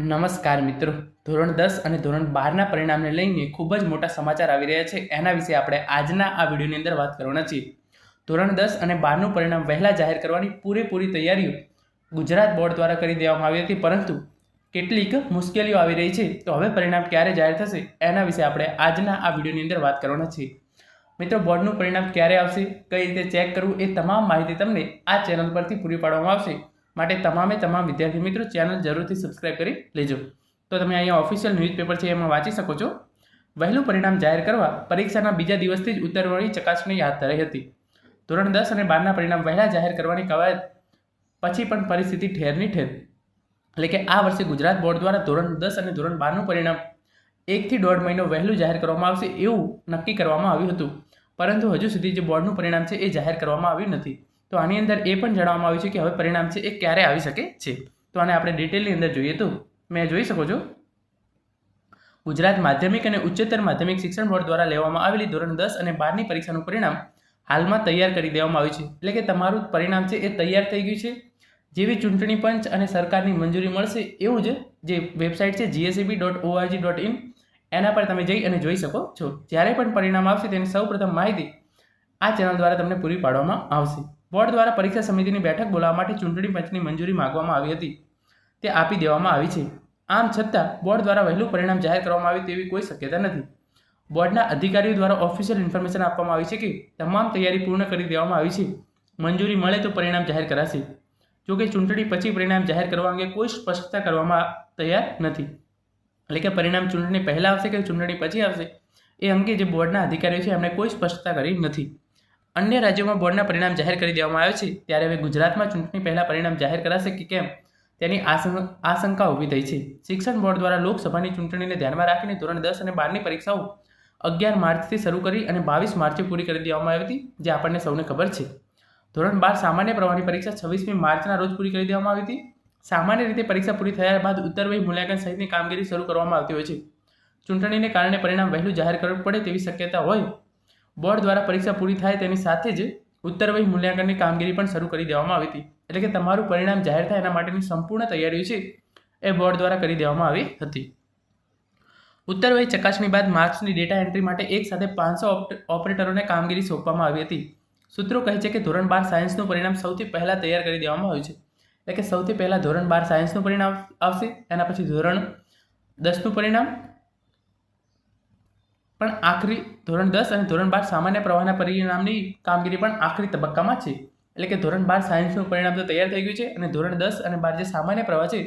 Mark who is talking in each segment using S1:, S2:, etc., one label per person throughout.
S1: નમસ્કાર મિત્રો ધોરણ દસ અને ધોરણ બારના પરિણામને લઈને ખૂબ જ મોટા સમાચાર આવી રહ્યા છે એના વિશે આપણે આજના આ વિડીયોની અંદર વાત કરવાના છીએ ધોરણ દસ અને બારનું પરિણામ વહેલાં જાહેર કરવાની પૂરેપૂરી તૈયારીઓ ગુજરાત બોર્ડ દ્વારા કરી દેવામાં આવી હતી પરંતુ કેટલીક મુશ્કેલીઓ આવી રહી છે તો હવે પરિણામ ક્યારે જાહેર થશે એના વિશે આપણે આજના આ વિડીયોની અંદર વાત કરવાના છીએ મિત્રો બોર્ડનું પરિણામ ક્યારે આવશે કઈ રીતે ચેક કરવું એ તમામ માહિતી તમને આ ચેનલ પરથી પૂરી પાડવામાં આવશે માટે તમામે તમામ વિદ્યાર્થી મિત્રો ચેનલ જરૂરથી સબસ્ક્રાઈબ કરી લેજો તો તમે અહીંયા ઓફિશિયલ ન્યૂઝપેપર છે એમાં વાંચી શકો છો વહેલું પરિણામ જાહેર કરવા પરીક્ષાના બીજા દિવસથી જ ઉત્તરવળી ચકાસણી યાદ ધરાઈ હતી ધોરણ દસ અને બારના પરિણામ વહેલા જાહેર કરવાની કવાયત પછી પણ પરિસ્થિતિ ઠેરની ઠેર એટલે કે આ વર્ષે ગુજરાત બોર્ડ દ્વારા ધોરણ દસ અને ધોરણ બારનું પરિણામ એકથી દોઢ મહિનો વહેલું જાહેર કરવામાં આવશે એવું નક્કી કરવામાં આવ્યું હતું પરંતુ હજુ સુધી જે બોર્ડનું પરિણામ છે એ જાહેર કરવામાં આવ્યું નથી તો આની અંદર એ પણ જણાવવામાં આવ્યું છે કે હવે પરિણામ છે એ ક્યારે આવી શકે છે તો આને આપણે ડિટેલની અંદર જોઈએ તો મેં જોઈ શકો છો ગુજરાત માધ્યમિક અને ઉચ્ચતર માધ્યમિક શિક્ષણ બોર્ડ દ્વારા લેવામાં આવેલી ધોરણ દસ અને બારની પરીક્ષાનું પરિણામ હાલમાં તૈયાર કરી દેવામાં આવ્યું છે એટલે કે તમારું પરિણામ છે એ તૈયાર થઈ ગયું છે જેવી ચૂંટણી પંચ અને સરકારની મંજૂરી મળશે એવું જ જે વેબસાઇટ છે GSCB dot org dot in એના પર તમે જઈ અને જોઈ શકો છો જ્યારે પણ પરિણામ આવશે તેની સૌપ્રથમ માહિતી આ ચેનલ દ્વારા તમને પૂરી પાડવામાં આવશે બોર્ડ દ્વારા પરીક્ષા સમિતિની બેઠક બોલાવવા માટે ચૂંટણી પંચની મંજૂરી માગવામાં આવી હતી તે આપી દેવામાં આવી છે આમ છતાં બોર્ડ દ્વારા વહેલું પરિણામ જાહેર કરવામાં આવે તેવી કોઈ શક્યતા નથી બોર્ડના અધિકારીઓ દ્વારા ઓફિશિયલ ઇન્ફોર્મેશન આપવામાં આવી છે કે તમામ તૈયારી પૂર્ણ કરી દેવામાં આવી છે મંજૂરી મળે તો પરિણામ જાહેર કરાશે જો કે ચૂંટણી પછી પરિણામ જાહેર કરવા અંગે કોઈ સ્પષ્ટતા કરવામાં તૈયાર નથી એટલે કે પરિણામ ચૂંટણી પહેલાં આવશે કે ચૂંટણી પછી આવશે એ અંગે જે બોર્ડના અધિકારીઓ છે એમણે કોઈ સ્પષ્ટતા કરી નથી અન્ય રાજ્યોમાં બોર્ડના પરિણામ જાહેર કરી દેવામાં આવ્યા છે ત્યારે હવે ગુજરાતમાં ચૂંટણી પહેલાં પરિણામ જાહેર કરાશે કે કેમ તેની આશંકા ઊભી થઈ છે શિક્ષણ બોર્ડ દ્વારા લોકસભાની ચૂંટણીને ધ્યાનમાં રાખીને ધોરણ દસ અને બારની પરીક્ષાઓ અગિયાર માર્ચથી શરૂ કરી અને બાવીસ માર્ચે પૂરી કરી દેવામાં આવી હતી જે આપણને સૌને ખબર છે ધોરણ બાર સામાન્ય પ્રવાહની પરીક્ષા છવ્વીસમી માર્ચના રોજ પૂરી કરી દેવામાં આવી હતી સામાન્ય રીતે પરીક્ષા પૂરી થયા બાદ ઉત્તરવય મૂલ્યાંકન સહિતની કામગીરી શરૂ કરવામાં આવતી હોય છે ચૂંટણીને કારણે પરિણામ વહેલું જાહેર કરવું પડે તેવી શક્યતા હોય બોર્ડ દ્વારા પરીક્ષા પૂરી થાય તેની સાથે જ ઉત્તરવહી મૂલ્યાંકનની કામગીરી પણ શરૂ કરી દેવામાં આવી હતી એટલે કે તમારું પરિણામ જાહેર થાય એના માટેની સંપૂર્ણ તૈયારીઓ છે એ બોર્ડ દ્વારા કરી દેવામાં આવી હતી ઉત્તરવહી ચકાસણી બાદ માર્ક્સની ડેટા એન્ટ્રી માટે એક સાથે પાંચસો ઓપરેટરોને કામગીરી સોંપવામાં આવી હતી સૂત્રો કહે છે કે ધોરણ બાર સાયન્સનું પરિણામ સૌથી પહેલાં તૈયાર કરી દેવામાં આવ્યું છે એટલે કે સૌથી પહેલાં ધોરણ બાર સાયન્સનું પરિણામ આવશે એના પછી ધોરણ દસનું પરિણામ પણ આખરી ધોરણ દસ અને ધોરણ બાર સામાન્ય પ્રવાહના પરિણામની કામગીરી પણ આખરી તબક્કામાં છે એટલે કે ધોરણ બાર સાયન્સનું પરિણામ તો તૈયાર થઈ ગયું છે અને ધોરણ દસ અને બાર જે સામાન્ય પ્રવાહ છે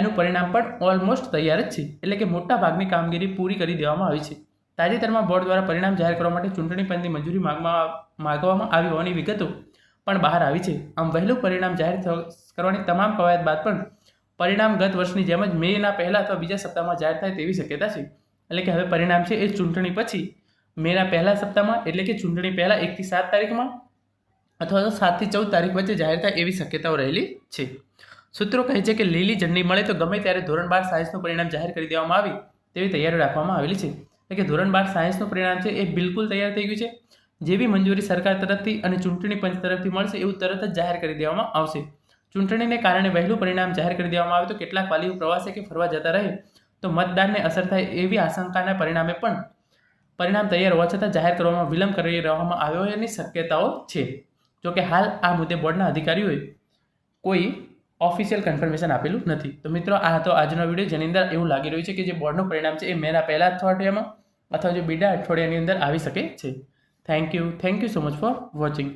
S1: એનું પરિણામ પણ ઓલમોસ્ટ તૈયાર જ છે એટલે કે મોટા ભાગની કામગીરી પૂરી કરી દેવામાં આવી છે તાજેતરમાં બોર્ડ દ્વારા પરિણામ જાહેર કરવા માટે ચૂંટણી પંચની મંજૂરી માગવામાં માગવામાં આવી હોવાની વિગતો પણ બહાર આવી છે આમ વહેલું પરિણામ જાહેર કરવાની તમામ કવાયત બાદ પણ પરિણામ ગત વર્ષની જેમ જ મેના પહેલાં અથવા બીજા સપ્તાહમાં જાહેર થાય તેવી શક્યતા છે એટલે કે હવે પરિણામ છે એ ચૂંટણી પછી મેના પહેલા સપ્તાહમાં એટલે કે ચૂંટણી પહેલાં એકથી સાત તારીખમાં અથવા તો સાતથી ચૌદ તારીખ વચ્ચે જાહેર થાય એવી શક્યતાઓ રહેલી છે સૂત્રો કહે છે કે લીલી ઝંડી મળે તો ગમે ત્યારે ધોરણ બાર સાયન્સનું પરિણામ જાહેર કરી દેવામાં આવે તેવી તૈયારી રાખવામાં આવેલી છે એટલે કે ધોરણ બાર સાયન્સનું પરિણામ છે એ બિલકુલ તૈયાર થઈ ગયું છે જેવી મંજૂરી સરકાર તરફથી અને ચૂંટણી પંચ તરફથી મળશે એવું તરત જ જાહેર કરી દેવામાં આવશે ચૂંટણીને કારણે વહેલું પરિણામ જાહેર કરી દેવામાં આવે તો કેટલાક વાલીઓ પ્રવાસે કે ફરવા જતા રહે તો મતદારને અસર થાય એવી આશંકાના પરિણામે પણ પરિણામ તૈયાર હોવા છતાં જાહેર કરવામાં વિલંબ કરી રહેવામાં આવ્યો એની શક્યતાઓ છે જોકે હાલ આ મુદ્દે બોર્ડના અધિકારીઓએ કોઈ ઓફિશિયલ કન્ફર્મેશન આપેલું નથી તો મિત્રો આ હતો આજનો વિડીયો જેની અંદર એવું લાગી રહ્યું છે કે જે બોર્ડનું પરિણામ છે એ મેના પહેલા અઠવાડિયામાં અથવા જે બીડા અઠવાડિયાની અંદર આવી શકે છે thank you thank you so much for watching